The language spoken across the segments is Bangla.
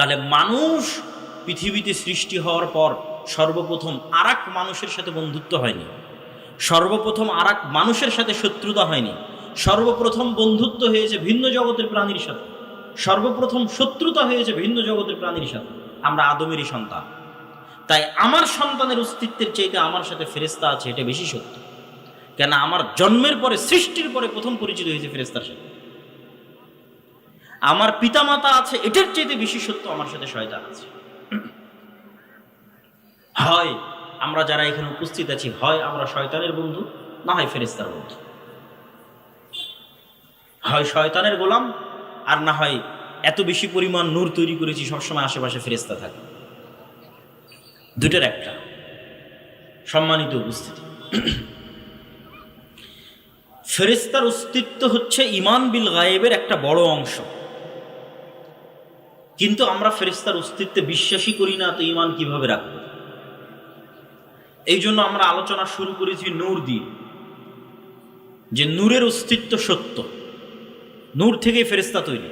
তাহলে মানুষ পৃথিবীতে সৃষ্টি হওয়ার পর সর্বপ্রথম আর মানুষের সাথে বন্ধুত্ব হয়নি। সর্বপ্রথম আর মানুষের সাথে শত্রুতা হয়নি। সর্বপ্রথম বন্ধুত্ব হয়েছে ভিন্ন জগতের প্রাণীর সাথে। সর্বপ্রথম শত্রুতা হয়েছে ভিন্ন জগতের প্রাণীর সাথে। আমরা আদমেরই সন্তান। তাই আমার সন্তানের অস্তিত্বের চাইতে আমার সাথে ফেরেস্তা আছে, এটা বেশি সত্য। কেন আমার জন্মের পরে, সৃষ্টির পরে প্রথম পরিচিত হয়েছে ফেরেস্তার সাথে। আমার পিতামাতা আছে, এটার চাইতে বেশি সত্য আমার সাথে শয়তান আছে। হয় আমরা যারা এখানে উপস্থিত আছি, হয় আমরা শয়তানের বন্ধু, না হয় ফেরেস্তার বন্ধু। হয় শয়তানের গোলাম, আর না হয় এত বেশি পরিমাণ নূর তৈরি করেছি, সবসময় আশেপাশে ফেরেস্তা থাকে। দুটার একটা, সম্মানিত উপস্থিতি। ফেরেস্তার অস্তিত্ব হচ্ছে ইমান বিল গায়েবের একটা বড় অংশ। কিন্তু আমরা ফেরেস্তার অস্তিত্বে বিশ্বাসী করি না, তো ইমান কীভাবে রাখব? এই জন্য আমরা আলোচনা শুরু করেছি নূর দিয়ে। যে নূরের অস্তিত্ব সত্য। নূর থেকেই ফেরেস্তা তৈরি।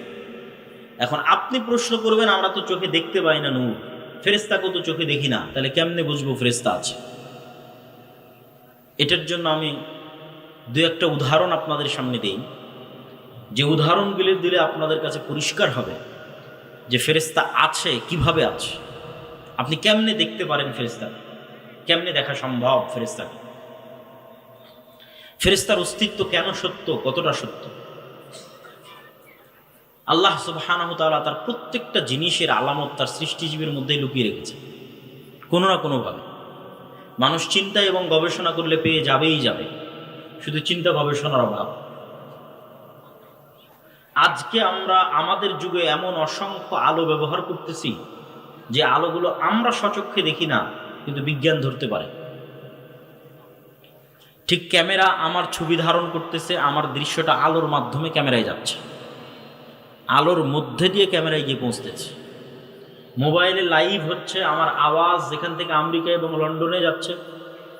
এখন আপনি প্রশ্ন করবেন, আমরা তো চোখে দেখতে পাই না নূর। ফেরেস্তাকেও তো চোখে দেখি না, তাহলে কেমনে বুঝব ফেরেস্তা আছে? এটার জন্য আমি দু একটা উদাহরণ আপনাদের সামনে দিই। যে উদাহরণগুলি দিলে আপনাদের কাছে পরিষ্কার হবে। যে ফেরেস্তা আছে, কীভাবে আছে? আপনি কেমনে দেখতে পারেন ফেরেস্তাকে কেমনে দেখা সম্ভব ফেরেস্তাকে ফেরেস্তার অস্তিত্ব কেন সত্য? কতটা সত্য? আল্লাহ তাআলা তার প্রত্যেকটা জিনিসের আলামত তার সৃষ্টিজীবীর মধ্যেই লুকিয়ে রেখেছে কোনো না কোনোভাবে। মানুষ চিন্তা এবং গবেষণা করলে পেয়ে যাবেই যাবে। শুধু চিন্তা গবেষণার অভাব। আজকে আমরা আমাদের যুগে এমন অসংখ্য আলো ব্যবহার করতেছি যে আলোগুলো আমরা সচক্ষে দেখি না, কিন্তু বিজ্ঞান ধরতে পারে। ঠিক ক্যামেরা আমার ছবি ধারণ করতেছে, আমার দৃশ্যটা আলোর মাধ্যমে ক্যামেরায় যাচ্ছে। আলোর মধ্যে দিয়ে ক্যামেরায় গিয়ে পৌঁছতেছে। মোবাইলে লাইভ হচ্ছে, আমার আওয়াজ যেখান থেকে আমেরিকা এবং লন্ডনে যাচ্ছে।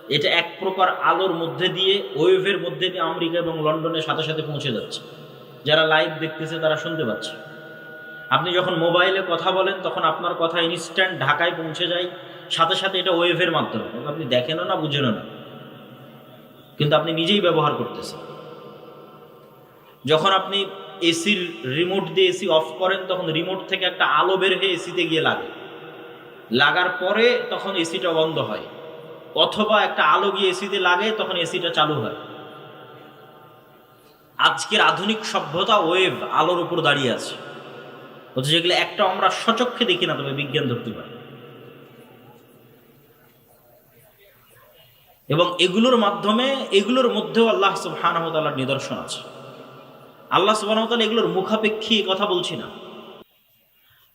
এটা এক প্রকার আলোর মধ্যে দিয়ে, ওয়েভের মধ্যে দিয়ে আমেরিকা এবং লন্ডনের সাথে সাথে পৌঁছে যাচ্ছে। যারা লাইভ দেখতেছে তারা শুনতে পাচ্ছে। আপনি যখন মোবাইলে কথা বলেন, তখন আপনার কথা ইনস্ট্যান্ট ঢাকায় পৌঁছে যায়। সাথে সাথে এটা ওয়েভের মাধ্যমে। আপনি দেখেনও না, বুঝেনও না। কিন্তু আপনি নিজেই ব্যবহার করতেছেন। যখন আপনি এসির রিমোট দিয়ে এসি অফ করেন, তখন রিমোট থেকে একটা আলো বের হয়ে এসিতে গিয়ে লাগে। লাগার পরে তখন এসিটা বন্ধ হয়। অথবা একটা আলো গিয়ে এসিতে লাগে, তখন এসিটা চালু হয়। আজকের আধুনিক সভ্যতা ওয়েভ আলোর উপর দাঁড়িয়ে আছে। অথচ যেগুলো একটা আমরা সচক্ষে দেখি না, তবে বিজ্ঞান ধরতে পারি। এবং এগুলোর মাধ্যমে, এগুলোর মধ্যেও আল্লাহ সুবাহানহতালার নিদর্শন আছে। আল্লাহ সুবাহতাল এগুলোর মুখাপেক্ষী কথা বলছি না।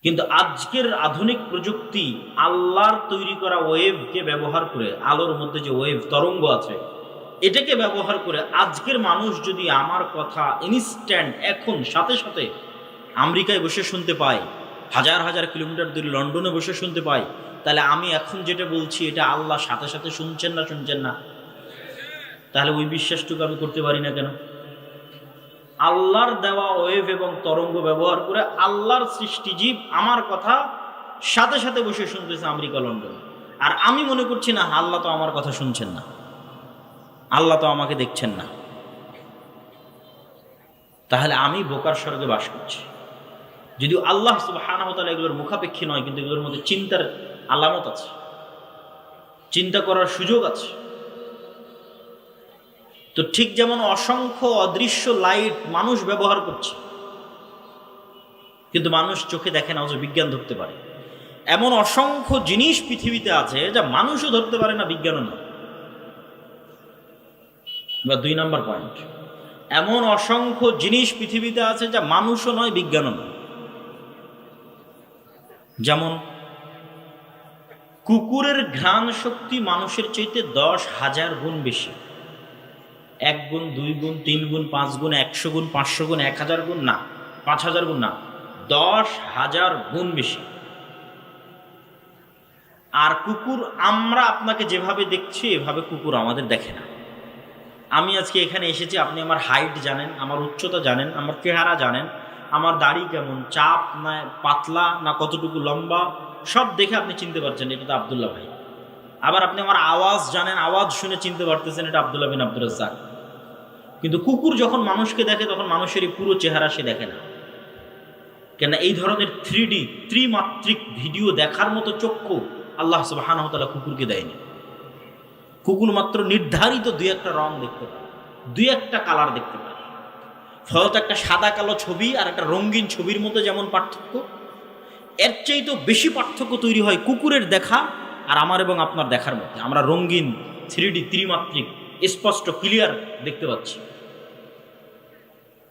কিন্তু আজকের আধুনিক প্রযুক্তি আল্লাহর তৈরি করা ওয়েভকে ব্যবহার করে আলোর মধ্যে যে ওয়েভ তরঙ্গ আছে এটাকে ব্যবহার করে আজকের মানুষ যদি আমার কথা ইনস্ট্যান্ট এখন, সাথে সাথে আমেরিকায় বসে শুনতে পায়, হাজার হাজার কিলোমিটার দূরে লন্ডনে বসে শুনতে পাই তাহলে আমি এখন যেটা বলছি, এটা আল্লাহ সাথে সাথে শুনছেন না শুনছেন না? তাহলে ওই বিশ্বাসটুকু আমি করতে পারি না কেন? আল্লাহর দেওয়া ওয়েভ এবং তরঙ্গ ব্যবহার করে আল্লাহর সৃষ্টিজীব আমার কথা সাথে সাথে বসে শুনতেছে আমেরিকা, লন্ডনে। আর আমি মনে করছি না, আল্লাহ তো আমার কথা শুনছেন না। আল্লাহ তো আমাকে দেখছেন না। তাহলে আমি বোকার স্বর্গে বাস করছি। যদিও আল্লাহ সুবাহানহতালা এগুলোর মুখাপেক্ষী নয়, কিন্তু এগুলোর মধ্যে চিন্তার আলামত আছে। চিন্তা করার সুযোগ আছে। তো ঠিক যেমন অসংখ্য অদৃশ্য লাইট মানুষ ব্যবহার করছে, কিন্তু মানুষ চোখে দেখে না, অথচ বিজ্ঞান ধরতে পারে। এমন অসংখ্য জিনিস পৃথিবীতে আছে যা মানুষও ধরতে পারে না, বিজ্ঞানও না বা দুই নম্বর পয়েন্ট এমন অসংখ্য জিনিস পৃথিবীতে আছে যা মানুষও নয়, বিজ্ঞানও নয়। যেমন, কুকুরের ঘ্রাণ শক্তি মানুষের চাইতে দশ হাজার গুণ বেশি। এক গুণ, দুই গুণ, তিন গুণ, পাঁচ গুণ, একশো গুণ, পাঁচশো গুণ, এক হাজার গুণ, না, পাঁচ হাজার গুণ না, দশ হাজার গুণ বেশি। আর কুকুর, আমরা আপনাকে যেভাবে দেখছি, এভাবে কুকুর আমাদের দেখে না। আমি আজকে এখানে এসেছি, আপনি আমার হাইট জানেন, আমার উচ্চতা জানেন, আমার চেহারা জানেন, আমার দাড়ি কেমন, চাপ না পাতলা না কতটুকু লম্বা, সব দেখে আপনি চিনতে পারছেন, এটা তো আবদুল্লাহ ভাই। আবার আপনি আমার আওয়াজ জানেন, আওয়াজ শুনে চিনতে পারতেছেন, এটা আবদুল্লাহ বিন আব্দুল রাজ্জাক। কিন্তু কুকুর যখন মানুষকে দেখে, তখন মানুষেরই পুরো চেহারা সে দেখে না। কেন এই ধরনের থ্রি ত্রিমাত্রিক ভিডিও দেখার মতো চক্ষু আল্লাহ সুবাহানহতালা কুকুরকে দেয়নি। কুকুর মাত্র নির্ধারিত দুই একটা রং দেখতে পায় দুই একটা কালার দেখতে পায় ফলত একটা সাদা কালো ছবি আর একটা রঙিন ছবির মধ্যে যেমন পার্থক্য, এর চাইতেও বেশি পার্থক্য তৈরি হয় কুকুরের দেখা আর আমার এবং আপনার দেখার মধ্যে। আমরা রঙিন থ্রি ডি ত্রিমাত্রিক, স্পষ্ট, ক্লিয়ার দেখতে পাচ্ছি।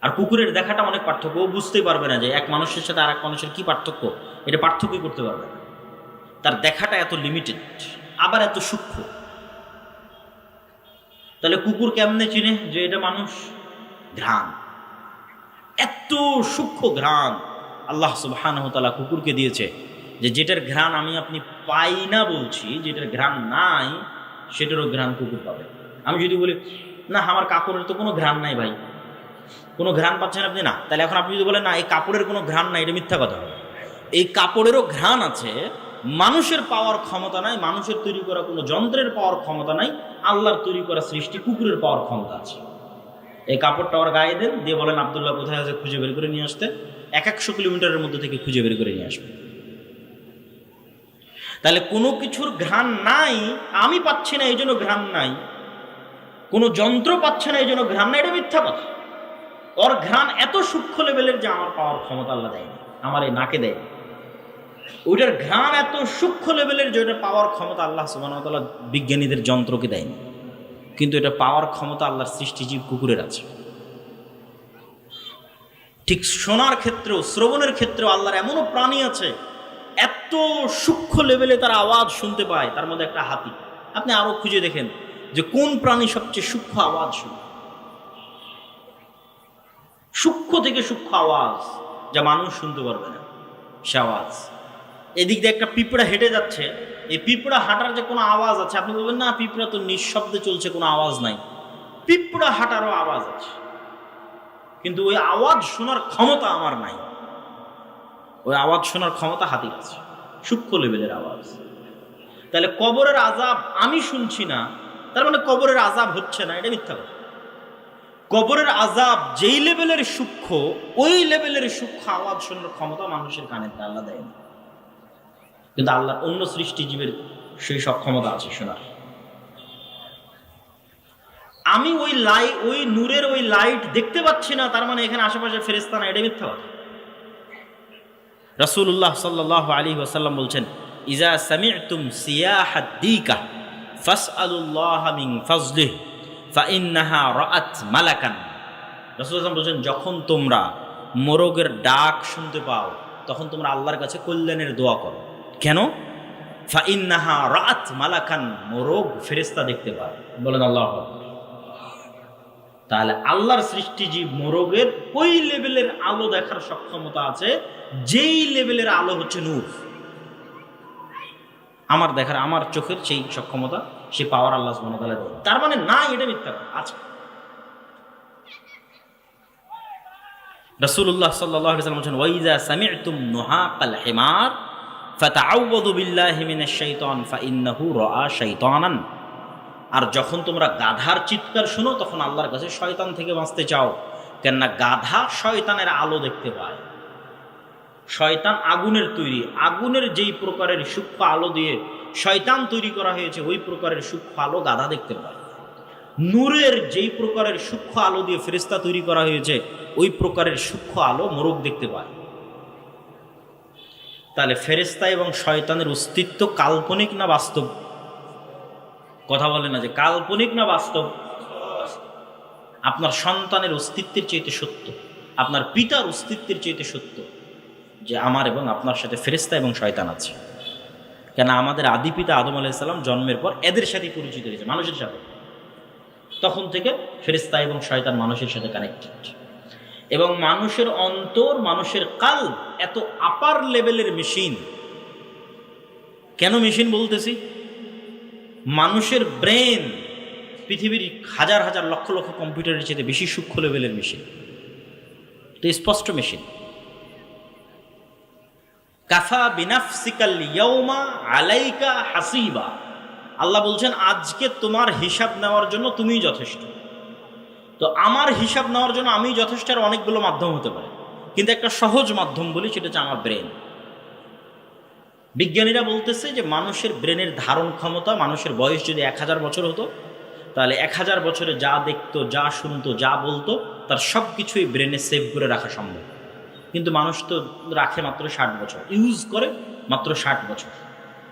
আর কুকুরের দেখাটা অনেক পার্থক্য। বুঝতেই পারবে না যে এক মানুষের সাথে আর এক মানুষের কী পার্থক্য, এটা পার্থক্যই করতে পারবে না। তার দেখাটা এত লিমিটেড আবার এত সূক্ষ্ম। তাহলে কুকুর কেমনে চিনে যে এটা মানুষ? ঘ্রাণ। এত সূক্ষ্ম ঘ্রাণ আল্লাহ সুবাহানহতালা কুকুরকে দিয়েছে যে যেটার ঘ্রাণ আমি আপনি পাই না বলছি, যেটার ঘ্রাণ নাই, সেটারও ঘ্রাণ কুকুর পাবে। আমি যদি বলি, না, আমার কাপড়ের তো কোনো ঘ্রাণ নাই ভাই। কোনো ঘ্রাণ পাচ্ছেন আপনি? না। তাহলে এখন আপনি যদি বলেন, না, এই কাপড়ের কোনো ঘ্রাণ নাই, এটা মিথ্যা কথা। এই কাপড়েরও ঘ্রাণ আছে মানুষের পাওয়ার ক্ষমতা নাই, মানুষের তৈরি করা কোনো যন্ত্রের পাওয়ার ক্ষমতা নাই, আল্লাহর তৈরি করা সৃষ্টি কুকুরের পাওয়ার ক্ষমতা আছে। এই কাপড়টা ওর গায়ে দেন, দিয়ে বলেন, আবদুল্লাহ, কোথায় আছে? খুঁজে বের করে নিয়ে আসতে। এক একশো কিলোমিটারের মধ্যে থেকে খুঁজে বের করে নিয়ে আসবে। তাহলে কোনো কিছুর ঘ্রাণ নাই, আমি পাচ্ছি না, এই জন্য ঘ্রাণ নাই। কোনো যন্ত্র পাচ্ছে না, এই জন্য ঘ্রাণ নাই, এটা মিথ্যা কথা। ওর ঘ্রাণ এত সূক্ষ্ম লেভেলের যে আমার পাওয়ার ক্ষমতা আল্লাহ দেয়নি, আমার এই নাকে দেয়নি। ওইটার ঘ্রাণ এত সূক্ষ্ম লেভেলের যে ওটা পাওয়ার ক্ষমতা আল্লাহ সুবাহতাল্লাহ বিজ্ঞানীদের যন্ত্রকে দেয়নি। কিন্তু এটা পাওয়ার ক্ষমতা আল্লাহর সৃষ্টিজীব কুকুরের আছে। ঠিক শোনার ক্ষেত্রেও, শ্রবণের ক্ষেত্রেও আল্লাহর এমনও প্রাণী আছে, এত সূক্ষ্ম লেভেলে তার আওয়াজ শুনতে পায়, তার মধ্যে একটা হাতি। আপনি আরও খুঁজে দেখেন যে কোন প্রাণী সবচেয়ে সূক্ষ্ম আওয়াজ শুনে। সূক্ষ্ম থেকে সূক্ষ্ম আওয়াজ যা মানুষ শুনতে পারবে না, সে আওয়াজ। এদিক দিয়ে একটা পিঁপড়া হেঁটে যাচ্ছে। এই পিঁপড়া হাঁটার যে কোনো আওয়াজ আছে, আপনি বলবেন, না, পিঁপড়া তো নিঃশব্দে চলছে, কোনো আওয়াজ নাই। পিঁপড়া হাঁটারও আওয়াজ আছে। কিন্তু ওই আওয়াজ শোনার ক্ষমতা আমার নাই। ওই আওয়াজ শোনার ক্ষমতা হাতির আছে। সূক্ষ্ম লেভেলের আওয়াজ তাহলে কবরের আজাব আমি শুনছি না, তার মানে কবরের আজাব হচ্ছে না, এটা মিথ্যা কথা। কবরের আজাব যেই লেভেলের সূক্ষ্ম, ওই লেভেলের সূক্ষ্ম আওয়াজ শোনার ক্ষমতা মানুষের কানের আল্লাহ দেয় না কিন্তু আল্লাহ অন্য সৃষ্টিজীবের সেই সক্ষমতা আছে শোনার আমি ওই লাই, ওই নূরের ওই লাইট দেখতে পাচ্ছি না, তার মানে এখানে আশেপাশে ফেরেস্তা না এটা মিথ্যা কথা। রসুল্লাহ সাল্লাহ আলী ওসাল্লাম বলছেন ইজা সামি'তুম সিয়াহাদ্দিকা ফাসআলুল্লাহ মিন ফাজলিহ, ফাইন্নাহা রাআত মালাকান। রসুল্লাহ বলছেন, যখন তোমরা মোরগের ডাক শুনতে পাও, তখন তোমরা আল্লাহর কাছে কল্যাণের দোয়া করো। কেন? ফাইন্নাহা রাত মালাকান মোরগ ফেরেস্তা দেখতে বলেন আল্লাহ তাহলে আল্লাহর মোরগের ওই লেভেলের আলো দেখার সক্ষমতা আছে, যেই লেভেলের আলো হচ্ছে নূর। আমার দেখার, আমার চোখের সেই সক্ষমতা, সে পাওয়ার আল্লাহ দেয়। তার মানে না, এটা মিথ্যা আছে আলাইহি ওয়াসাল্লাম বলেন ওয়াইজা নুহাকাল হিমার। আর যখন তোমরা গাধার চিৎকার শোনো, তখন আল্লাহর কাছে শয়তান থেকে বাঁচতে চাও, কেননা গাধা শয়তানের আলো দেখতে পায়। শয়তান আগুনের তৈরি, আগুনের যেই প্রকারের সূক্ষ্ম আলো দিয়ে শয়তান তৈরি করা হয়েছে, ওই প্রকারের সূক্ষ্ম আলো গাধা দেখতে পায়। নূরের যেই প্রকারের সূক্ষ্ম আলো দিয়ে ফেরিস্তা তৈরি করা হয়েছে, ওই প্রকারের সূক্ষ্ম আলো মোরগ দেখতে পায়। তাহলে ফেরিস্তা এবং শয়তানের অস্তিত্ব কাল্পনিক না বাস্তব? কথা বলে না যে কাল্পনিক না বাস্তব? আপনার সন্তানের অস্তিত্বের চাইতে সত্য, আপনার পিতার অস্তিত্বের চাইতে সত্য যে আমার এবং আপনার সাথে ফেরিস্তা এবং শয়তান আছে। কেন আমাদের আদি পিতা আদম আলাইসাল্লাম জন্মের পর এদের সাথে পরিচিত হয়েছে, মানুষের সাথে। তখন থেকে ফেরিস্তা এবং শয়তান মানুষের সাথে কানেক্টেড এবং মানুষের অন্তর, মানুষের কাল এত আপার লেভেলের মেশিন কেন মেশিন বলতেছি? মানুষের ব্রেন পৃথিবীর হাজার হাজার লক্ষ লক্ষ কম্পিউটারের চেয়ে বেশি সূক্ষ্ম লেভেলের মেশিন তো স্পষ্ট মেশিন কাফা বিনাফসিকাল ইয়ৌমা আলাইকা হাসিবা। আল্লাহ বলছেন, আজকে তোমার হিসাব নেওয়ার জন্য তুমিই যথেষ্ট। তো আমার হিসাব নেওয়ার জন্য আমি যথেষ্ট আর অনেকগুলো মাধ্যম হতে পারে। কিন্তু একটা সহজ মাধ্যম বলি, সেটা হচ্ছে আমার ব্রেন। বিজ্ঞানীরা বলতেছে যে মানুষের ব্রেনের ধারণ ক্ষমতা, মানুষের বয়স যদি এক হাজার বছর হতো, তাহলে এক হাজার বছরে যা দেখতো, যা শুনতো, যা বলতো, তার সব কিছুই ব্রেনে সেভ করে রাখা সম্ভব। কিন্তু মানুষ তো রাখে মাত্র ষাট বছর, ইউজ করে মাত্র ষাট বছর।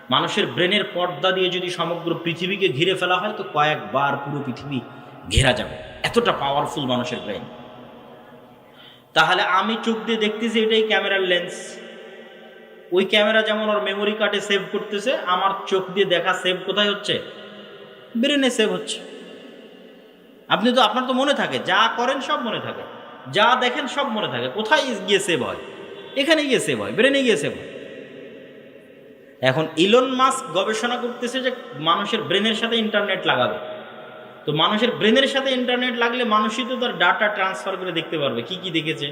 মানুষের ব্রেনের পর্দা দিয়ে যদি সমগ্র পৃথিবীকে ঘিরে ফেলা হয়, তো কয়েকবার পুরো পৃথিবী ঘেরা যাবে। এতটা পাওয়ারফুল মানুষের ব্রেন তাহলে আমি চোখ দিয়ে দেখতেছি এটাই ক্যামেরার লেন্স ওই ক্যামেরা যেমন ওর মেমোরি কার্ডে সেভ করতেছে, আমার চোখ দিয়ে দেখা সেভ কোথায় হচ্ছে? ব্রেনে সেভ হচ্ছে। আপনি তো, আপনার তো মনে থাকে, যা করেন সব মনে থাকে। যা দেখেন সব মনে থাকে। কোথায় গিয়ে সেভ হয়? এখানে গিয়ে সেভ হয় ব্রেনে গিয়ে সেভ হয়। এখন ইলন মাস্ক গবেষণা করতেছে যে মানুষের ব্রেনের সাথে ইন্টারনেট লাগাবে। তো মানুষের ব্রেনের সাথে ইন্টারনেট লাগলে মানুষই তো তার ডাটা ট্রান্সফার করে দেখতে পারবে। কি কি দেখেছে,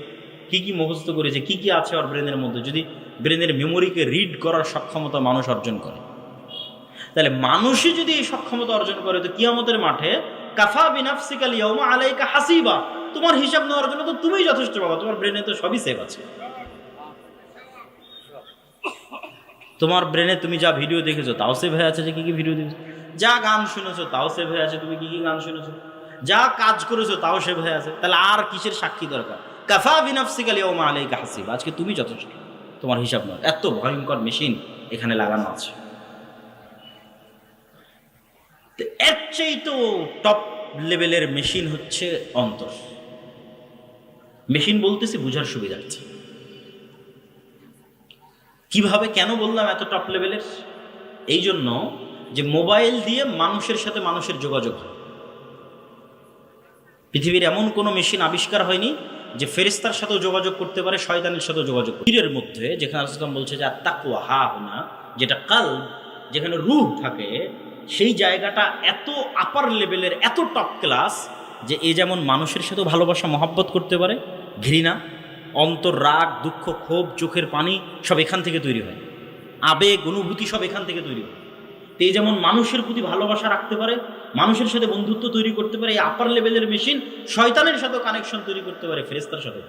কি কি মুখস্থ করেছে, কি কি আছে ওর ব্রেনের মধ্যে, যদি ব্রেনের মেমোরিকে রিড করার সক্ষমতা মানুষ অর্জন করে। তাহলে মানুষই যদি এই সক্ষমতা অর্জন করে, তো কিয়ামতের মাঠে কাফা বিনাফসিকাল ইয়াউমা আলাইকা হাসিবা, তোমার হিসাব নেওয়ার জন্য তো তুমিই যথেষ্ট বাবা তোমার ব্রেনে তো সবই সেভ আছে। তোমার ব্রেনে তুমি যা ভিডিও দেখেছ, তাও সেভ হয়ে আছে যে কি কি ভিডিও দেখেছ? যা গান শুনেছো তাও সেভ হয়ে আছে, তুমি কি কি গান শুনেছো? যা কাজ করেছ তাও সেভ হয়ে আছে, তাহলে আর কিসের সাক্ষী দরকার? কাফা বিনাফসিকাল ইয়াউমা আলাইকা হাসিবা, আজকে তুমি যথেষ্ট, তোমার হিসাব নয়, এত ভয়ঙ্কর মেশিন এখানে লাগানো আছে। এর চেয়ে তো টপ লেভেলের মেশিন হচ্ছে অন্তর। মেশিন বলতেছি বুঝার সুবিধার্থে কীভাবে কেন বললাম এত টপ লেভেলের এই জন্য যে মোবাইল দিয়ে মানুষের সাথে মানুষের যোগাযোগ হয়। পৃথিবীর এমন কোনো মেশিন আবিষ্কার হয়নি যে ফেরিস্তার সাথেও যোগাযোগ করতে পারে, শয়তানের সাথেও যোগাযোগ পীরের মধ্যে যেখানে আসলাম বলছে যে তাকুয়া হা হোনা যেটা কাল যেখানে রুহ থাকে, সেই জায়গাটা এত আপার লেভেলের এত টপ ক্লাস যে এ যেমন মানুষের সাথেও ভালোবাসা, মহাব্বত করতে পারে, ঘৃণা, অন্তর, রাগ, দুঃখ, ক্ষোভ, চোখের পানি সব এখান থেকে তৈরি হয়। আবেগ, অনুভূতি সব এখান থেকে তৈরি হয়। এই যেমন মানুষের প্রতি ভালোবাসা রাখতে পারে, মানুষের সাথে বন্ধুত্ব তৈরি করতে পারে, এই আপার লেভেলের মেশিন শয়তানের সাথে কানেকশন তৈরি করতে পারে ফেরেস্তার সাথে।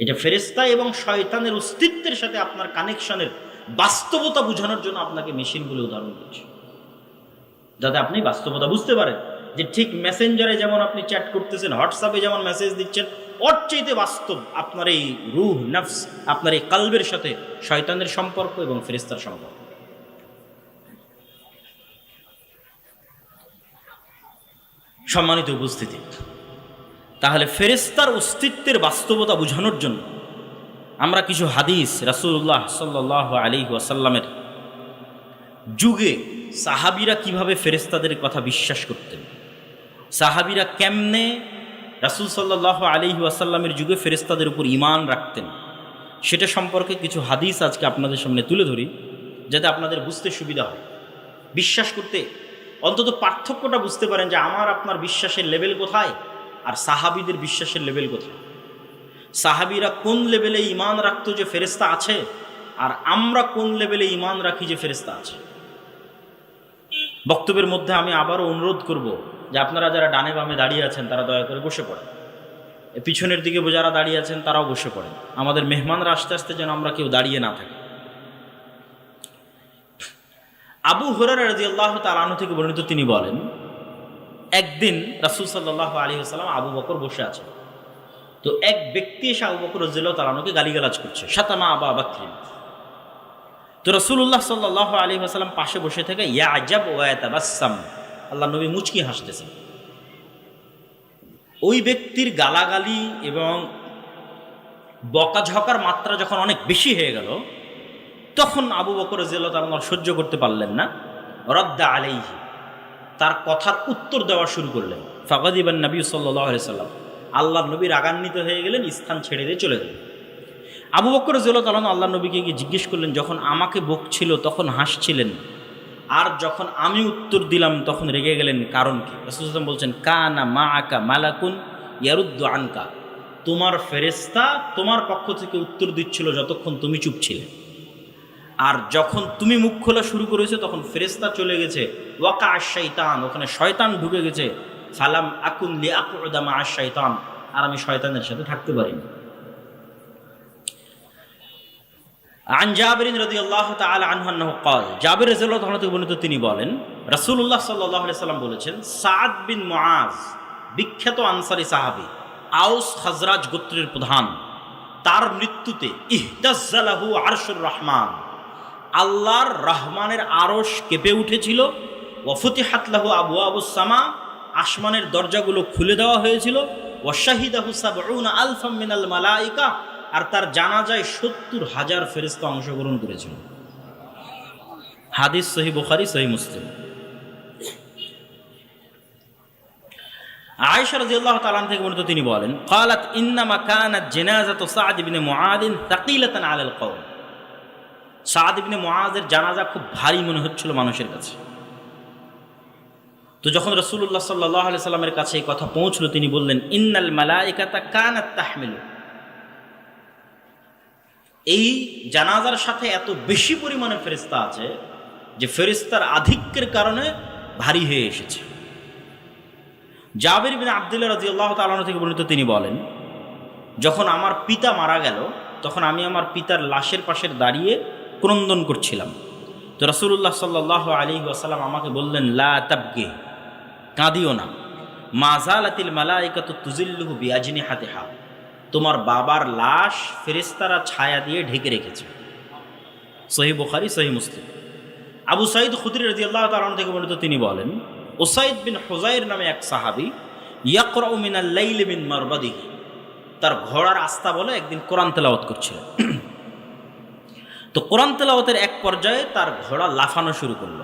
এটা ফেরেস্তা এবং শয়তানের অস্তিত্বের সাথে আপনার কানেকশনের বাস্তবতা বোঝানোর জন্য আপনাকে মেশিনগুলো উদাহরণ দিচ্ছি যাতে আপনি বাস্তবতা বুঝতে পারেন যে ঠিক মেসেঞ্জারে যেমন আপনি চ্যাট করতেছেন হোয়াটসঅ্যাপে যেমন মেসেজ দিচ্ছেন ওর চাইতে বাস্তব আপনার এই রুহ, নফস, আপনার এই কালবের সাথে শয়তানের সম্পর্ক এবং ফেরিস্তার সম্পর্ক। সম্মানিত উপস্থিতি, তাহলে ফেরেস্তার অস্তিত্বের বাস্তবতা বোঝানোর জন্য আমরা কিছু হাদিস রাসুল্লাহ সাল্লাহ আলী ওয়াসাল্লামের যুগে সাহাবিরা কীভাবে ফেরেস্তাদের কথা বিশ্বাস করতেন, সাহাবিরা কেমনে রাসুল সাল্লাহ আলী ওয়াসাল্লামের যুগে ফেরেস্তাদের উপর ইমান রাখতেন। সেটা সম্পর্কে কিছু হাদিস আজকে আপনাদের সামনে তুলে ধরি, যাতে আপনাদের বুঝতে সুবিধা হয়। বিশ্বাস করতে অন্তত পার্থক্যটা বুঝতে পারেন যে আমার, আপনার বিশ্বাসের লেভেল কোথায় আর সাহাবিদের বিশ্বাসের লেভেল কোথায়। সাহাবিরা কোন লেভেলে ইমান রাখতো যে ফেরেস্তা আছে আর আমরা কোন লেভেলে ইমান রাখি যে ফেরেস্তা আছে? বক্তব্যের মধ্যে আমি আবারও অনুরোধ করব যে আপনারা যারা ডানে বামে দাঁড়িয়ে আছেন, তারা দয়া করে বসে পড়েন। পিছনের দিকে যারা দাঁড়িয়ে আছেন, তারাও বসে পড়েন। আমাদের মেহমানরা আস্তে আস্তে যেন আমরা কেউ দাঁড়িয়ে না থাকি। আবু হরার রাজি আল্লাহ তালানু থেকে বর্ণিত তিনি বলেন, একদিন রাসুল সাল্লাহ আলী আসসালাম আবু বকর বসে আছেন তো এক ব্যক্তি এসে আবু বকর রজিল্লাহ তালানুকে গালিগালাজ করছে। সাতামা আবা বাকরিন। তো রসুল্লাহ সাল্লাহ আলী আসালাম পাশে বসে থেকে ইয়া আজাব ওয়াতাবাসাম আল্লাহ নবী মুচকি হাসতেছেন। ওই ব্যক্তির গালাগালি এবং বকাঝকার মাত্রা যখন অনেক বেশি হয়ে গেল, তখন আবু বকর রাজিয়াল্লাহ তালার সহ্য করতে পারলেন না। রদ্দা আলাইহি। তার কথার উত্তর দেওয়া শুরু করলেন। ফাকাদিবান নবী সাল্লাম। আল্লাহ নবী রাগান্বিত হয়ে গেলেন, স্থান ছেড়ে দিয়ে চলে গেলেন। আবু বকর জিল্লাহ তালন আল্লাহ নবীকে গিয়ে জিজ্ঞেস করলেন, যখন আমাকে বকছিল তখন হাসছিলেন। আর যখন আমি উত্তর দিলাম, তখন রেগে গেলেন কারণ কি? রসুলাম বলছেন কা না মা আকা মালাকুন ইয়ারুদ্দ আনকা। তোমার ফেরেস্তা তোমার পক্ষ থেকে উত্তর দিচ্ছিল যতক্ষণ তুমি চুপ ছিলে। আর যখন তুমি মুখ খোলা শুরু করেছ, তখন ফেরেস্তা চলে গেছে, ওয়াকা আশাইতান ওখানে শয়তান ঢুকে গেছে, সালাম আকুন লি আকুদামা আশাইতান আর আমি শয়তানের সাথে থাকতে পারিনি। আন জাবিরিন রদি আল্লাহ তালা আনহান্ন কল জাবির রাজিউল্লাহ থেকে বর্ণিত তিনি বলেন রসুল্লাহ সাল্লাহ সাল্লাম বলেছেন সাদ বিন মোয়াজ বিখ্যাত আনসারি সাহাবি, আউস হাজরাজ গোত্রের প্রধান, তার মৃত্যুতে ইহদাসালাহু আরশুর রহমান, আল্লাহর রহমানের আরশ কেঁপে উঠেছিল ওয়ফতি হাতলাহু আবু সামা, আসমানের দরজাগুলো খুলে দেওয়া হয়েছিল ওয়াশাহিদাহু সাবউনা আলফাম মিনাল মালাইকা আর তার জানাজায় সত্তর হাজার ফেরেস্তা অংশগ্রহণ করেছিল হাদিস সহি বুখারি সহি মুসলিম আয়েশা রাদিয়াল্লাহু তাআলা থেকে বর্ণিত তিনি বলেন قالت انما كانت جنازه سعد بن معاذ ثقيله على القوم সাদ ইবনে মুআজের জানাজা খুব ভারী মনে হচ্ছিল মানুষের কাছে তো যখন রাসূলুল্লাহ সাল্লাল্লাহু আলাইহি সাল্লামের কাছে এই কথা পৌঁছলো তিনি বললেন ইন্নাল মালাইকাতা কানাত তাহমিলু এই জানাজার সাথে এত বেশি পরিমাণে ফেরিস্তা আছে যে ফেরিস্তার আধিক্যের কারণে ভারী হয়ে এসেছে। জাবির বিন আবদুল্লাহ রাজিউল্লাহ তালন থেকে বর্ণিত তিনি বলেন, যখন আমার পিতা মারা গেল, তখন আমি আমার পিতার লাশের পাশের দাঁড়িয়ে ক্রন্দন করছিলাম। তো রসুল্লাহ সাল্লাহ আলী ওয়াসাল্লাম আমাকে বললেন, লা তাবগে, কাঁদিও না। মাজালাতিল মালাইকাত তুজিল্লুহু বিয়াজিনী হাতে হা তোমার বাবার লাশ ফেরেস্তারা ছায়া দিয়ে ঢেকে রেখেছে। সহি বুখারি, সহি মুসলিম। আবু সাইদ খুদরি রাজি আল্লাহ তালন থেকে বর্ণিত তিনি বলেন ওসাইদ বিন হোজাইর নামে এক সাহাবি, ইয়াকরাউ লাইল বিন মারবাদিহি। তার ঘোড়ার আস্থা বলে একদিন কোরআন তেলাওয়াত করছিল। তো কোরআন তেলাওয়াতের এক পর্যায়ে তার ঘোড়া লাফানো শুরু করল।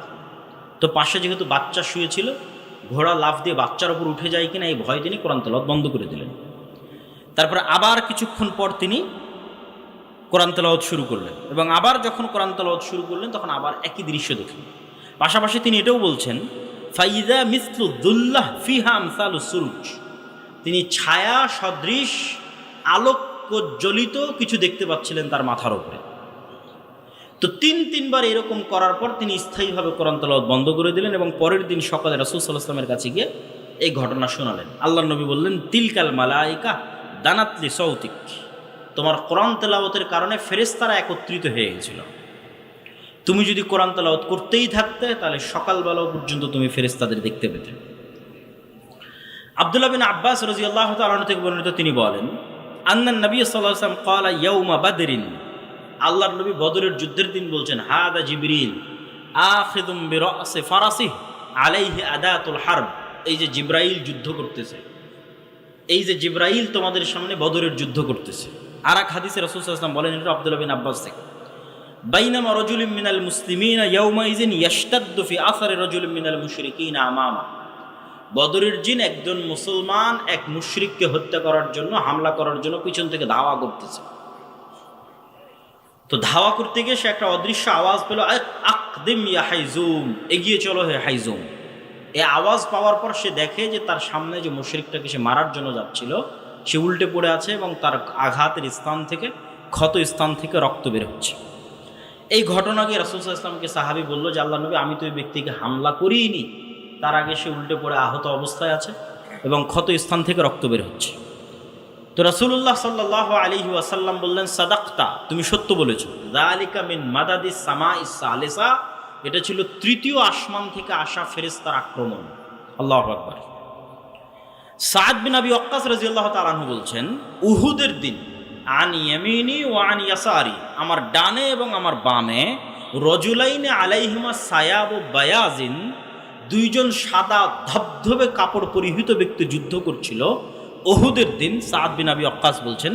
তো পাশে যেহেতু বাচ্চা শুয়েছিল, ঘোড়া লাফ দিয়ে বাচ্চার উপর উঠে যায় কিনা এই ভয় তিনি কোরআন তেলাওয়াত বন্ধ করে দিলেন। তারপরে আবার কিছুক্ষণ পর তিনি কোরআন তেলাওয়াত শুরু করলেন এবং আবার যখন কোরআন তেলাওয়াত শুরু করলেন, তখন আবার একই দৃশ্য দেখলেন। পাশাপাশি তিনি এটাও বলছেন, ফাইদা মিসলু দুল্লাহ ফিহা সুরুজ। তিনি ছায়া, সদৃশ, আলোকজ্বলিত কিছু দেখতে পাচ্ছিলেন তার মাথার উপরে। তো তিন, তিনবার এরকম করার পর তিনি স্থায়ীভাবে কোরআন তেলাওয়াত বন্ধ করে দিলেন এবং পরের দিন সকালে রাসুল সাল্লাহ আসলামের কাছে গিয়ে এই ঘটনা শোনালেন। আল্লাহ নবী বললেন, তিলকাল মালাইকা দানাতলি সৌতিক। তোমার কোরআন তেলাওয়াতের কারণে ফেরেস্তারা একত্রিত হয়ে গেছিল। তুমি যদি কোরআন তেলাওয়াত করতেই থাকতে, তাহলে সকালবেলাও পর্যন্ত তুমি ফেরেস্তাদের দেখতে পেতে। আবদুল্লাহ বিন আব্বাস রাজি আল্লাহ তালন থেকে বর্ণিত তিনি বলেন আন্নান নবী সাল্লাম কালা ইয়ৌমা বাদরিন। আল্লাহর নবী বদরের যুদ্ধের দিন বলছেন, হাদা জিবরিল আখিদুম বিরাসি ফারাসিহ আলাইহি আদাতুল হারব। এই যে জিব্রাইল যুদ্ধ করতেছে এই যে জিব্রাইল তোমাদের সামনে বদরের যুদ্ধ করতেছে। আর এক হাদিসে রসুল সাল্লাম বলেন, এটা আবদুল্লাহ বিন আব্বাস থেকে। বাইনামা রজুলিম মিনাল মুসলিমিনা ইয়াউমাইজিন ইয়াশতাদ্দু ফি আসারে রজুলিম মিনাল মুশরিকিনা আমামা। বদরের জিন একজন মুসলমান, এক মুশরিককে হত্যা করার জন্য, হামলা করার জন্য পিছন থেকে ধাওয়া করতেছে। তো ধাওয়া করতে গিয়ে সে একটা অদৃশ্য আওয়াজ পেল আকদিম ইয়া হাইজুম, এগিয়ে চলো হে হাইজুম। এই আওয়াজ পাওয়ার পর সে দেখে যে তার সামনে যে মুশরিকটাকে সে মারার জন্য যাচ্ছিল, সে উল্টে পড়ে আছে এবং তার আঘাতের স্থান থেকে, ক্ষত স্থান থেকে রক্ত বের হচ্ছে। এই ঘটনাকে রাসুল ইসলামকে সাহাবি বলল যে আল্লাহ নবী, আমি তো ওই ব্যক্তিকে হামলা করিনি। তার আগে সে উল্টে পড়ে আহত অবস্থায় আছে এবং ক্ষত স্থান থেকে রক্ত বের হচ্ছে। তো রাসুল্লাহ সাল্লাহ আলী ওয়াসাল্লাম বললেন, সাদাক্তা, তুমি সত্য বলেছ। দালিকা মিন মাদাদি সামা ইসা আলেসা এটা ছিল তৃতীয় আসমান থেকে আসা ফেরেস্তার আক্রমণ। আল্লাহ আকবর। সাদ বিন আবি অক্কাস রাজি আল্লাহ তালাহু বলছেন, উহুদের দিন, আন ইয়ামিনি ও আন ইয়াসারি, আমার ডানে এবং আমার বামে, রজুলাইনে আলাইহিমা সায়াব ও বায়াজিন, দুইজন সাদা ধবধবে কাপড় পরিহিত ব্যক্তি যুদ্ধ করছিল। ওহুদের দিন, সাদ বিন আবি অক্কাস বলছেন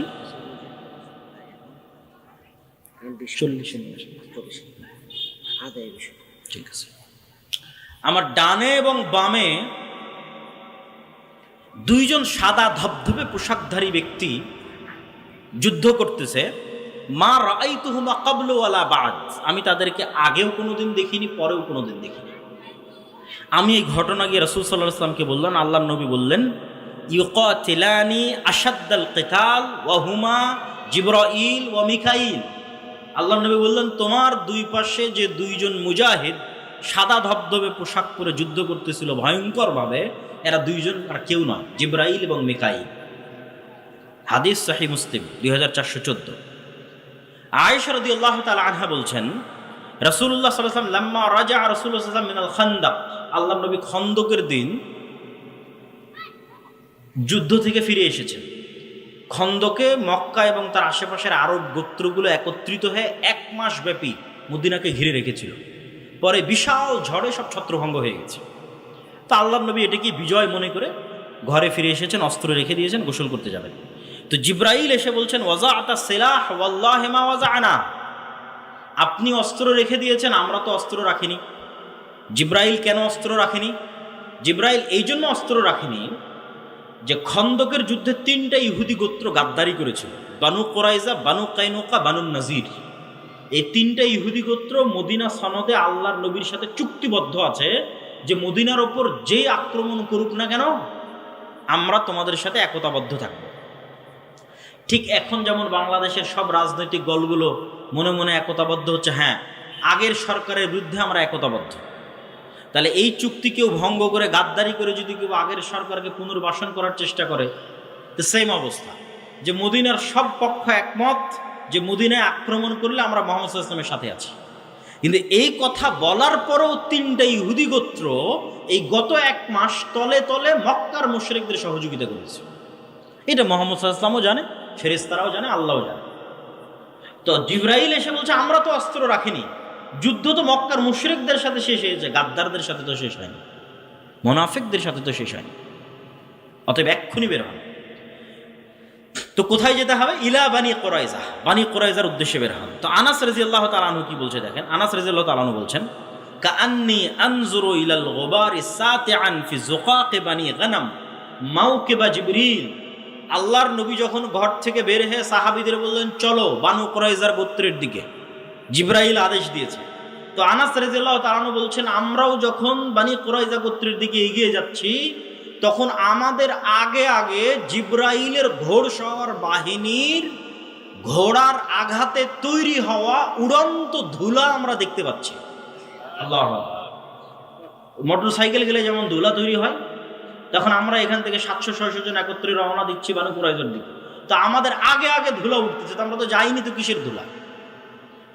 ঠিক আছে। আমার ডানে এবং বামে দুইজন সাদা ধবধবে পোশাকধারী ব্যক্তি যুদ্ধ করতেছে। মা রাই তুহুমা কাবলওয়ালা বাদ। আমি তাদেরকে আগেও কোনোদিন দেখিনি, পরেও কোনোদিন দেখিনি। আমি এই ঘটনা গিয়ে রসুল সাল্লাহ আসলামকে বললাম আল্লাহ নবী বললেন, ইউকাতিলানি আসাদ্দাল কিতাল ওয়াহুমা জিব্রাইল ওয়া মিকাইল। আল্লাহ নবী বললেন, তোমার দুই পাশে যে দুইজন মুজাহিদ সাদা ধবধবে পোশাক পরে যুদ্ধ করতেছিল ভয়ঙ্করভাবে, এরা দুইজন আর কেউ নয়, জিব্রাইল এবং মিকাইল। হাদিস সাহি মুসলিম, দুই হাজার চারশো চোদ্দ। আয়েশরদি আল্লাহ তালা আনহা বলছেন রসুল্লাহ সাল্লাম লাম্মা রাজা রসুল্লাহ সাল্লাম মিনাল খান্দাক। আল্লাহ নবী খন্দকের দিন যুদ্ধ থেকে ফিরে এসেছেন। খন্দকে মক্কা এবং তার আশেপাশের আরব গোত্রগুলো একত্রিত হয়ে এক মাস ব্যাপী মদিনাকে ঘিরে রেখেছিল। পরে বিশাল ঝড়ে সব ছত্রভঙ্গ হয়ে গেছে। তা আল্লাহ নবী এটাকে বিজয় মনে করে ঘরে ফিরে এসেছেন, অস্ত্র রেখে দিয়েছেন, গোসল করতে যাবেন। তো জিব্রাইল এসে বলছেন ওয়াজা আতা সেলাহ, ওয়াল্লাহ হেমা ওয়াজা আনা আপনি অস্ত্র রেখে দিয়েছেন, আমরা তো অস্ত্র রাখিনি। জিব্রাইল কেন অস্ত্র রাখেনি? জিব্রাইল এই জন্য অস্ত্র রাখেনি যে খন্দকের যুদ্ধে তিনটা ইহুদি গোত্র গাদ্দারি করেছিল, Banu Qurayza, Banu Qaynuqa, Banu Nadir. এই তিনটা ইহুদি গোত্র মদিনা সনদে আল্লাহর নবীর সাথে চুক্তিবদ্ধ আছে যে মদিনার ওপর যে আক্রমণ করুক না কেন, আমরা তোমাদের সাথে একতাবদ্ধ থাকব। ঠিক এখন যেমন বাংলাদেশের সব রাজনৈতিক দলগুলো মনে মনে একতাবদ্ধ হচ্ছে হ্যাঁ আগের সরকারের বিরুদ্ধে আমরা একতাবদ্ধ। তাহলে এই চুক্তি কেউ ভঙ্গ করে, গাদ্দারি করে যদি কেউ আগের সরকারকে পুনর্বাসন করার চেষ্টা করে তো সেম অবস্থা। যে মদিনার সব পক্ষ একমত যে মদিনায় আক্রমণ করলে আমরা মোহাম্মদ ইসলামের সাথে আছি। কিন্তু এই কথা বলার পরেও তিনটা ইহুদি গোত্র এই গত এক মাস তলে তলে মক্কার মুশরিকদের সহযোগিতা করেছে। এটা মোহাম্মদ ইসলামও জানে ফেরেস্তারাও জানে, আল্লাহও জানে। তো জিব্রাইল এসে বলছে, আমরা তো অস্ত্র রাখিনি। যুদ্ধ তো মক্কার মুশরিকদের সাথে শেষ হয়েছে, গাদ্দারদের সাথে তো শেষ হয়নি, মোনাফিকদের সাথে তো শেষ হয়নি। অতএব এক্ষুনি বের হন। তো কোথায় যেতে হবে? ইলা বানি কোরাইজা। বানি কোরাইজার উদ্দেশ্যে বের হন। তো আনাস রাজি আল্লাহ তালানু কি বলছে দেখেন? আনাস রাজি আল্লাহ তালানু বলছেন, কাআন্নি আনজুরু ইলাল গোবারি সাতিআন ফি জুকাকে বানি গানাম মাউকিবা জিবরিল। আল্লাহর নবী যখন ঘর থেকে বের হয়ে সাহাবিদের বললেন, চলো বানু কোরাইজার গোত্রের দিকে। জিব্রাইল আদেশ দিয়েছে। তো আনাস রেজিল্লাহ তালানু বলছেন, আমরাও যখন বানি কোরাইজা গোত্রের দিকে এগিয়ে যাচ্ছি, তখন আমাদের আগে আগে জিব্রাইলের ঘোড়সওয়ার বাহিনীর ঘোড়ার আঘাতে তৈরি হওয়া উড়ন্ত ধুলা আমরা দেখতে পাচ্ছি। আল্লাহ মোটর সাইকেল গেলে যেমন ধুলা তৈরি হয়, তখন আমরা এখান থেকে সাতশো, ছয়শো জন একত্রে রওনা দিচ্ছি বানু কুরাইজের দিকে। তো আমাদের আগে আগে ধুলা উঠতেছে, তো আমরা তো যাইনি তো কিসের ধুলা?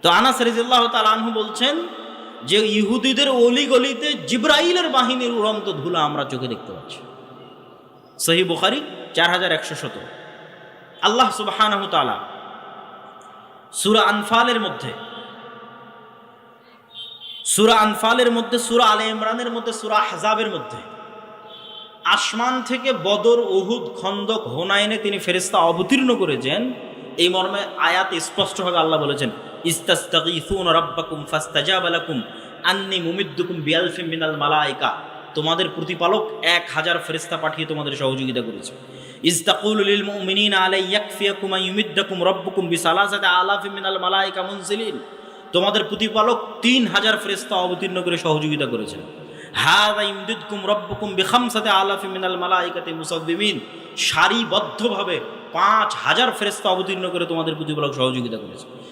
তো আনাস রিজিল্লাহ তালানহু বলছেন যে ইহুদিদের অলি গলিতে জিব্রাইলের বাহিনীর উড়ন্ত ধুলা আমরা চোখে দেখতে পাচ্ছি। সহি বুখারি, চার হাজার একশো সতেরো আল্লাহ সুবাহ সুরা আনফালের মধ্যে, সুরা আনফালের মধ্যে, সুরা আলে ইমরানের মধ্যে, সুরা হাজাবের মধ্যে আসমান থেকে বদর, উহুদ, খন্দক, হোনাইনে তিনি ফেরিস্তা অবতীর্ণ করেছেন। এই মর্মে আয়াত স্পষ্টভাবে আল্লাহ বলেছেন ইস্তাস্তাগীসুন রাব্বাকুম ফাস্তাজাবা লাকুম, আন্নি মুমিদ্দুকুম বিআলফিম মিনাল মালাইকা। তোমাদের প্রতিপালক এক হাজার ফেরিস্তা পাঠিয়ে তোমাদের সহযোগিতা করেছে। ইস্তাকুল লিল মুমিনিনা আলাই ইয়াকফিয়াকুম আইয়ুমিদ্দাকুম রাব্বুকুম বিসালাসাতি আলাফিম মিনাল মালাইকা মুনজিলিন। তোমাদের প্রতিপালক তিন হাজার ফেরিস্তা অবতীর্ণ করে সহযোগিতা করেছেন। হাদা ইমদিদকুম রব্বকুম বিখামসাতে আলাফি মিনাল মালাইকাতে মুসাদ্দিমিন। সারিবদ্ধভাবে পাঁচ হাজার ফেরেস্তা অবতীর্ণ করে তোমাদের প্রতিপালক সহযোগিতা করেছে।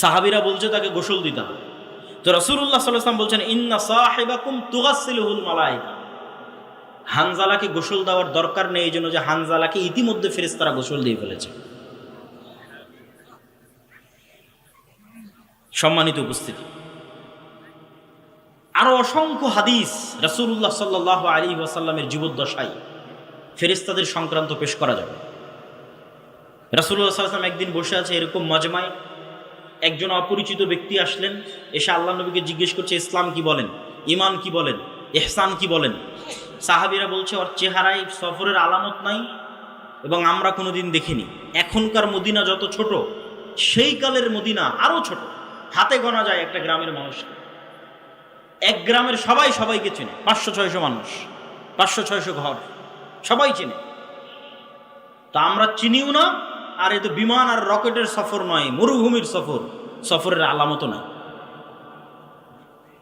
সাহাবীরা বলছে, তাকে গোসল দিতে হবে। তো আলাইহি ওয়াসাল্লাম বলছেন, ইন্না সাহিবাকুম তুগাসসিলুহুল মালায়েকা। হানজালাকে গোসল দেওয়ার দরকার নেই, এই জন্য যে হানজালাকে ইতিমধ্যে ফেরেশতারা গোসল দিয়ে ফেলেছে। সম্মানিত উপস্থিতি। আরও অসংখ্য হাদিস রাসূলুল্লাহ সাল্লাহ আলী ওয়াসাল্লামের জীবদ্দশায় ফেরিস্তাদের সংক্রান্ত পেশ করা যাবে। রাসূলুল্লাহ সাল্লাম একদিন বসে আছে এরকম মজমায় একজন অপরিচিত ব্যক্তি আসলেন, এসে আল্লাহ নবীকে জিজ্ঞেস করছে, ইসলাম কি বলেন? ইমান কি বলেন? এহসান কি বলেন? সাহাবিরা বলছে, ওর চেহারায় সফরের আলামত নাই এবং আমরা কোনোদিন দেখিনি। এখনকার মদিনা যত ছোট, সেই কালের মদিনা আরও ছোট। হাতে গোনা যায় একটা গ্রামের মানুষকে। এক গ্রামের সবাই সবাইকে চেনে। পাঁচশো, ছয়শো মানুষ, পাঁচশো, ছয়শো ঘর, সবাই চেনে। তা আমরা চিনিও না আর এ তো বিমান আর রকেটের সফর নয়, মরুভূমির সফর। সফরের আলামত নয়।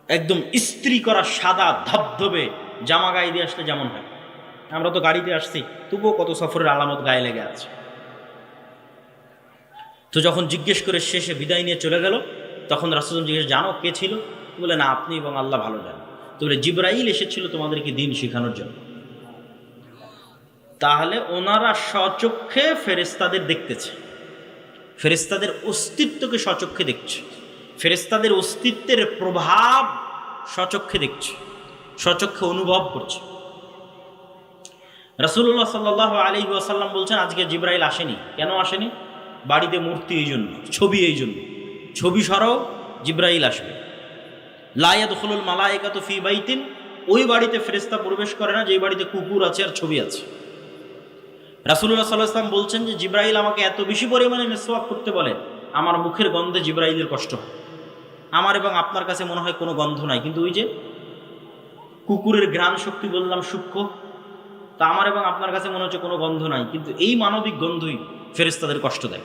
একদম ইস্ত্রি করা সাদা ধবধবে জামা গায়ে দিয়ে আসলে যেমন হয়। আমরা তো গাড়িতে আসছি, তবুও কত সফরের আলামত গায়ে লেগে আছে। তো যখন জিজ্ঞেস করে শেষে বিদায় নিয়ে চলে গেল, তখন রাসুল জিজ্ঞেস জানো কে ছিল? বলে, না, আপনি এবং আল্লাহ ভালো জানেন। তো বলে, জিব্রাইল এসেছিল তোমাদেরকে দিন শেখানোর জন্য। তাহলে ওনারা স্বচক্ষে ফেরেস্তাদের দেখতেছে। ফেরেস্তাদের অস্তিত্বকে স্বচক্ষে দেখছে। ফেরেস্তাদের অস্তিত্বের প্রভাব স্বচক্ষে দেখছে। স্বচক্ষে অনুভব করছে। রাসুল্লাহ সাল্লাহ আলী আসাল্লাম বলছেন, আজকে জিব্রাইল আসেনি। কেন আসেনি? বাড়িতে মূর্তি এই জন্য ছবি এই জন্য ছবি সরাও, জিব্রাইল আসবে। লায়াদ হলুল মালায়িকা তো ফি বাইতিন, ওই বাড়িতে ফেরেস্তা প্রবেশ করে না, যেই বাড়িতে কুকুর আছে আর ছবি আছে। রাসুল্লাহ সাল্লাহ ইসলাম বলছেন যে জিব্রাইল আমাকে এত বেশি পরিমাণে মেসওয়াক করতে বলে, আমার মুখের গন্ধে জিব্রাইলের কষ্ট আমার এবং আপনার কাছে মনে হয় কোনো গন্ধ নাই, কিন্তু ওই যে কুকুরের ঘ্রাণ শক্তি বললাম, সূক্ষ্ম, তা আমার এবং আপনার কাছে মনে হচ্ছে কোনো গন্ধ নাই, কিন্তু এই মানবিক গন্ধই ফেরেস্তাদের কষ্ট দেয়।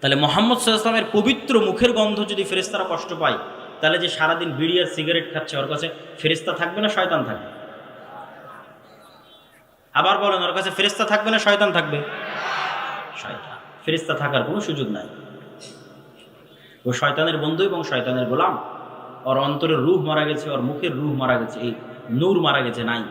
তাহলে মোহাম্মদ সাল্লামের পবিত্র মুখের গন্ধ যদি ফেরেস্তারা কষ্ট পায়, তাহলে যে সারাদিন বিড়ি আর সিগারেট খাচ্ছে, ওর কাছে ফেরেস্তা থাকবে না, শয়তান থাকবে? আবার বলেন, ওর কাছে ফেরিস্তা থাকবে না শয়তান থাকবে? ফেরেস্তা থাকার কোনো সুযোগ নাই। ও শয়তানের বন্ধু এবং শয়তানের গোলাম। ওর অন্তরের রুহ মারা গেছে, ওর মুখের রুহ মারা গেছে, এই নূর মারা গেছে, নাই।